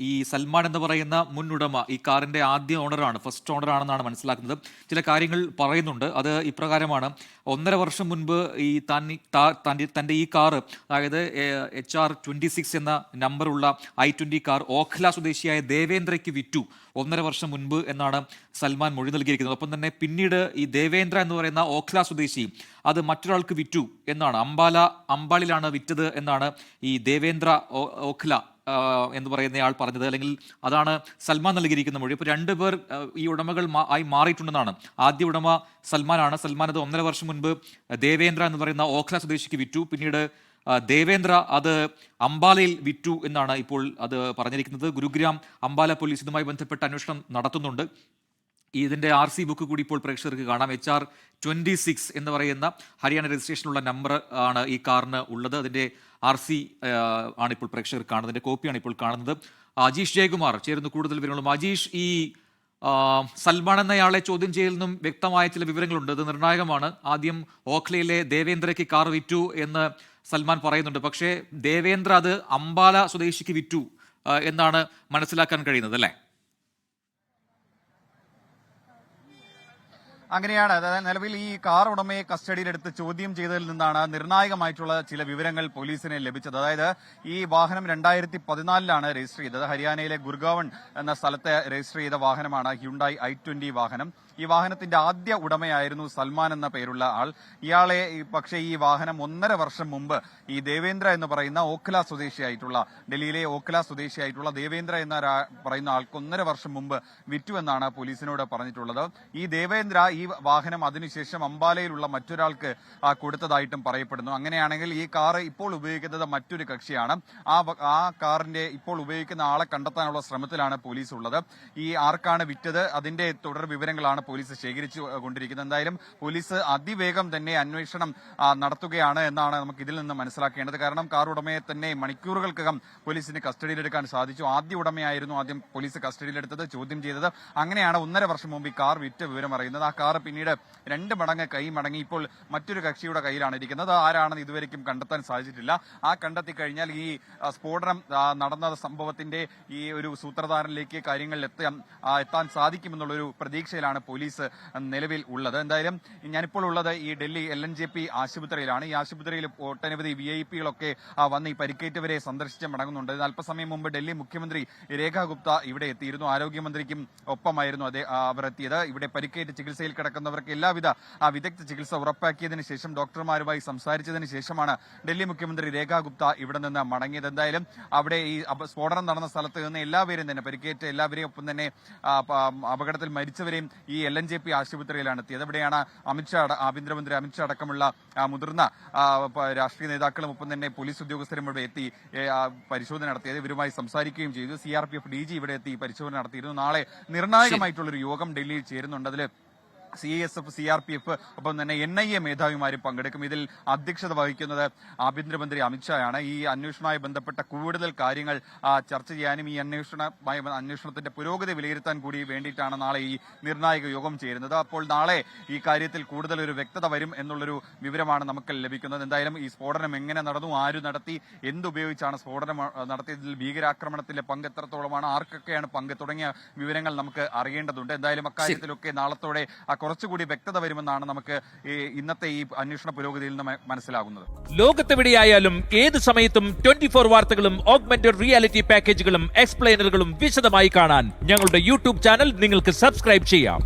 ഈ സൽമാൻ എന്ന് പറയുന്ന മുൻ ഉടമ ഈ കാറിന്റെ ആദ്യ ഓണറാണ് ഫസ്റ്റ് ഓണർ ആണെന്നാണ് മനസ്സിലാക്കുന്നത്. ചില കാര്യങ്ങൾ പറയുന്നുണ്ട്. അത് ഇപ്രകാരമാണ്. ഒന്നര വർഷം മുൻപ് ഈ താൻ തന്റെ ഈ കാറ് അതായത് എച്ച് ആർ സിക്സ് എന്ന നമ്പറുള്ള ഐ ട്വന്റി കാർ ഓഖ്ല സ്വദേശിയായ ദേവേന്ദ്രയ്ക്ക് വിറ്റു ഒന്നര വർഷം മുൻപ് എന്നാണ് സൽമാൻ മൊഴി നൽകിയിരിക്കുന്നത്. ഒപ്പം തന്നെ പിന്നീട് ഈ ദേവേന്ദ്ര എന്ന് പറയുന്ന ഓഖ്ല സ്വദേശി അത് മറ്റൊരാൾക്ക് വിറ്റു എന്നാണ്. അംബാല അമ്പാളിലാണ് വിറ്റത് എന്നാണ് ഈ ദേവേന്ദ്ര ഓഖ്ല എന്ന് പറയുന്നയാൾ പറഞ്ഞത്. അല്ലെങ്കിൽ അതാണ് സൽമാൻ നൽകിയിരിക്കുന്ന മൊഴി. ഇപ്പോൾ രണ്ട് പേർ ഈ ഉടമകൾ ആയി മാറിയിട്ടുണ്ടെന്നാണ്. ആദ്യ ഉടമ സൽമാനാണ്. സൽമാൻ അത് ഒന്നര വർഷം മുൻപ് ദേവേന്ദ്ര എന്ന് പറയുന്ന ഓഖ്ല സ്വദേശിക്ക് വിറ്റു. പിന്നീട് ദേവേന്ദ്ര അത് അംബാലയിൽ വിറ്റു എന്നാണ് ഇപ്പോൾ അത് പറഞ്ഞിരിക്കുന്നത്. ഗുരുഗ്രാം അംബാല പോലീസ് ഇതുമായി ബന്ധപ്പെട്ട് അന്വേഷണം നടത്തുന്നുണ്ട്. ഇതിന്റെ ആർ സി ബുക്ക് കൂടി ഇപ്പോൾ പ്രേക്ഷകർക്ക് കാണാം. എച്ച് ആർ ട്വന്റി സിക്സ് എന്ന് പറയുന്ന ഹരിയാന രജിസ്ട്രേഷനുള്ള നമ്പർ ആണ് ഈ കാറിന് ഉള്ളത്. അതിന്റെ ആർ സി ആണ് ഇപ്പോൾ പ്രേക്ഷകർ അതിന്റെ കോപ്പിയാണ് ഇപ്പോൾ കാണുന്നത്. അജീഷ് ജയകുമാർ ചേരുന്നു കൂടുതൽ വിവരങ്ങളും. അജീഷ് ഈ സൽമാൻ എന്നയാളെ ചോദ്യം ചെയ്യൽ നിന്നും വ്യക്തമായ ചില വിവരങ്ങളുണ്ട്. ഇത് നിർണായകമാണ്. ആദ്യം ഓഖ്ലയിലെ ദേവേന്ദ്രയ്ക്ക് കാർ വിറ്റു എന്ന് സൽമാൻ പറയുന്നുണ്ട്. പക്ഷേ ദേവേന്ദ്ര അത് അംബാല സ്വദേശിക്ക് വിറ്റു എന്നാണ് മനസ്സിലാക്കാൻ കഴിയുന്നത് അല്ലേ? അങ്ങനെയാണ് അതായത് നിലവിൽ ഈ കാർ ഉടമയെ കസ്റ്റഡിയിലെടുത്ത് ചോദ്യം ചെയ്തതിൽ നിന്നാണ് നിർണായകമായിട്ടുള്ള ചില വിവരങ്ങൾ പോലീസിന് ലഭിച്ചത്. അതായത് ഈ വാഹനം രണ്ടായിരത്തി പതിനാലിലാണ് രജിസ്റ്റർ ചെയ്തത്. ഹരിയാനയിലെ ഗുർഗാവൺ എന്ന സ്ഥലത്തെ രജിസ്റ്റർ ചെയ്ത വാഹനമാണ് ഹ്യുണ്ടായി ഐ ട്വന്റി വാഹനം. ഈ വാഹനത്തിന്റെ ആദ്യ ഉടമയായിരുന്നു സൽമാൻ എന്ന പേരുള്ള ആൾ. ഇയാളെ പക്ഷേ ഈ വാഹനം ഒന്നര വർഷം മുമ്പ് ഈ ദേവേന്ദ്ര എന്ന് പറയുന്ന ഓഖ്ല സ്വദേശിയായിട്ടുള്ള ഡൽഹിയിലെ ഓഖ്ല സ്വദേശിയായിട്ടുള്ള ദേവേന്ദ്ര എന്ന പറയുന്ന ആൾക്ക് ഒന്നര വർഷം മുമ്പ് വിറ്റു എന്നാണ് പോലീസിനോട് പറഞ്ഞിട്ടുള്ളത്. ഈ ദേവേന്ദ്ര വാഹനം അതിനുശേഷം അമ്പാലയിലുള്ള മറ്റൊരാൾക്ക് കൊടുത്തതായിട്ടും പറയപ്പെടുന്നു. അങ്ങനെയാണെങ്കിൽ ഈ കാർ ഇപ്പോൾ ഉപയോഗിക്കുന്നത് മറ്റൊരു കക്ഷിയാണ്. ആ ആ കാറിന്റെ ഇപ്പോൾ ഉപയോഗിക്കുന്ന ആളെ കണ്ടെത്താനുള്ള ശ്രമത്തിലാണ് പോലീസ് ഉള്ളത് ഈ ആർക്കാണ് വിറ്റത് അതിന്റെ തുടർ വിവരങ്ങളാണ് പോലീസ് ശേഖരിച്ചു കൊണ്ടിരിക്കുന്നത്. എന്തായാലും പോലീസ് അതിവേഗം തന്നെ അന്വേഷണം നടത്തുകയാണ് എന്നാണ് നമുക്ക് ഇതിൽ നിന്ന് മനസ്സിലാക്കേണ്ടത്. കാരണം കാർ ഉടമയെ തന്നെ മണിക്കൂറുകൾക്കകം പോലീസിന് കസ്റ്റഡിയിലെടുക്കാൻ സാധിച്ചു. ആദ്യ ഉടമയായിരുന്നു ആദ്യം പോലീസ് കസ്റ്റഡിയിലെടുത്തത് ചോദ്യം ചെയ്തത്. അങ്ങനെയാണ് ഒന്നര വർഷം മുമ്പ് ഈ കാർ വിറ്റ വിവരം അറിയുന്നത്. ആ കാർ പിന്നീട് രണ്ട് മടങ്ങ് കൈ മടങ്ങി ഇപ്പോൾ മറ്റൊരു കക്ഷിയുടെ കയ്യിലാണ് ഇരിക്കുന്നത്. ആരാണെന്ന് ഇതുവരെയും കണ്ടെത്താൻ സാധിച്ചിട്ടില്ല. ആ കണ്ടെത്തി കഴിഞ്ഞാൽ ഈ സ്ഫോടനം നടന്ന സംഭവത്തിന്റെ ഈ ഒരു സൂത്രധാരനിലേക്ക് കാര്യങ്ങൾ എത്താൻ എത്താൻ സാധിക്കുമെന്നുള്ളൊരു പ്രതീക്ഷയിലാണ് പോലീസ് നിലവിൽ ഉള്ളത്. എന്തായാലും ഞാനിപ്പോൾ ഉള്ളത് ഈ ഡൽഹി എൽ ആശുപത്രിയിലാണ്. ഈ ആശുപത്രിയിൽ ഒട്ടനവധി വി ഐ പികളൊക്കെ വന്ന് ഈ പരിക്കേറ്റവരെ സന്ദർശിച്ച് മടങ്ങുന്നുണ്ട്. അല്പസമയം മുമ്പ് ഡൽഹി മുഖ്യമന്ത്രി രേഖാ ഗുപ്ത ഇവിടെ എത്തിയിരുന്നു. ആരോഗ്യമന്ത്രിക്കും ഒപ്പമായിരുന്നു അവർ എത്തിയത് ഇവിടെ പരിക്കേറ്റ് ചികിത്സയിൽ കിടക്കുന്നവർക്ക് എല്ലാവിധ വിദഗ്ധ ചികിത്സ ഉറപ്പാക്കിയതിനു ശേഷം ഡോക്ടർമാരുമായി സംസാരിച്ചതിന് ശേഷമാണ് ഡൽഹി മുഖ്യമന്ത്രി രേഖാ ഗുപ്ത ഇവിടെ നിന്ന് മടങ്ങിയത്. എന്തായാലും അവിടെ ഈ സ്ഫോടനം നടന്ന സ്ഥലത്ത് നിന്ന് എല്ലാവരെയും തന്നെ പരിക്കേറ്റ എല്ലാവരെയും ഒപ്പം തന്നെ അപകടത്തിൽ മരിച്ചവരെയും ഈ എൽ എൻ ജെ പി ആശുപത്രിയിലാണ് എത്തിയത്. ഇവിടെയാണ് അമിത്ഷാ ആഭ്യന്തരമന്ത്രി അമിത്ഷാ അടക്കമുള്ള മുതിർന്ന രാഷ്ട്രീയ നേതാക്കളും ഒപ്പം തന്നെ പോലീസ് ഉദ്യോഗസ്ഥരും ഇവിടെ എത്തി പരിശോധന നടത്തിയത്. ഇവരുമായി സംസാരിക്കുകയും ചെയ്തു. C R P F D G ഇവിടെ എത്തി പരിശോധന നടത്തിയിരുന്നു. നാളെ നിർണായകമായിട്ടുള്ളൊരു യോഗം ഡൽഹിയിൽ ചേരുന്നുണ്ട്. അതിൽ C S F C R P F ഒപ്പം തന്നെ എൻ ഐ എ മേധാവിമാരും പങ്കെടുക്കും. ഇതിൽ അധ്യക്ഷത വഹിക്കുന്നത് ആഭ്യന്തരമന്ത്രി അമിത്ഷായാണ്. ഈ അന്വേഷണവുമായി ബന്ധപ്പെട്ട കൂടുതൽ കാര്യങ്ങൾ ചർച്ച ചെയ്യാനും ഈ അന്വേഷണമായി അന്വേഷണത്തിന്റെ പുരോഗതി വിലയിരുത്താൻ കൂടി വേണ്ടിയിട്ടാണ് നാളെ ഈ നിർണായക യോഗം ചേരുന്നത്. അപ്പോൾ നാളെ ഈ കാര്യത്തിൽ കൂടുതൽ ഒരു വ്യക്തത വരും എന്നുള്ളൊരു വിവരമാണ് നമുക്ക് ലഭിക്കുന്നത്. എന്തായാലും ഈ സ്ഫോടനം എങ്ങനെ നടന്നു ആര് നടത്തി എന്തുപയോഗിച്ചാണ് സ്ഫോടനം നടത്തിയതിൽ ഭീകരാക്രമണത്തിന്റെ പങ്ക് എത്രത്തോളമാണ് ആർക്കൊക്കെയാണ് പങ്ക് തുടങ്ങിയ വിവരങ്ങൾ നമുക്ക് അറിയേണ്ടതുണ്ട്. എന്തായാലും അക്കാര്യത്തിലൊക്കെ നാളത്തോടെ കുറച്ചുകൂടി വ്യക്തത വരുമെന്നാണ് നമുക്ക് ഇന്നത്തെ ഈ അന്വേഷണ പുരോഗതിയിൽ നിന്ന് മനസ്സിലാകുന്നത്. ലോകത്തെവിടെയായാലും ഏത് സമയത്തും ട്വന്റി ഫോർ വാർത്തകളും ഓഗ്മെന്റഡ് റിയാലിറ്റി പാക്കേജുകളും എക്സ്പ്ലെയിനറുകളും വിശദമായി കാണാൻ ഞങ്ങളുടെ യൂട്യൂബ് ചാനൽ നിങ്ങൾക്ക് സബ്സ്ക്രൈബ് ചെയ്യാം.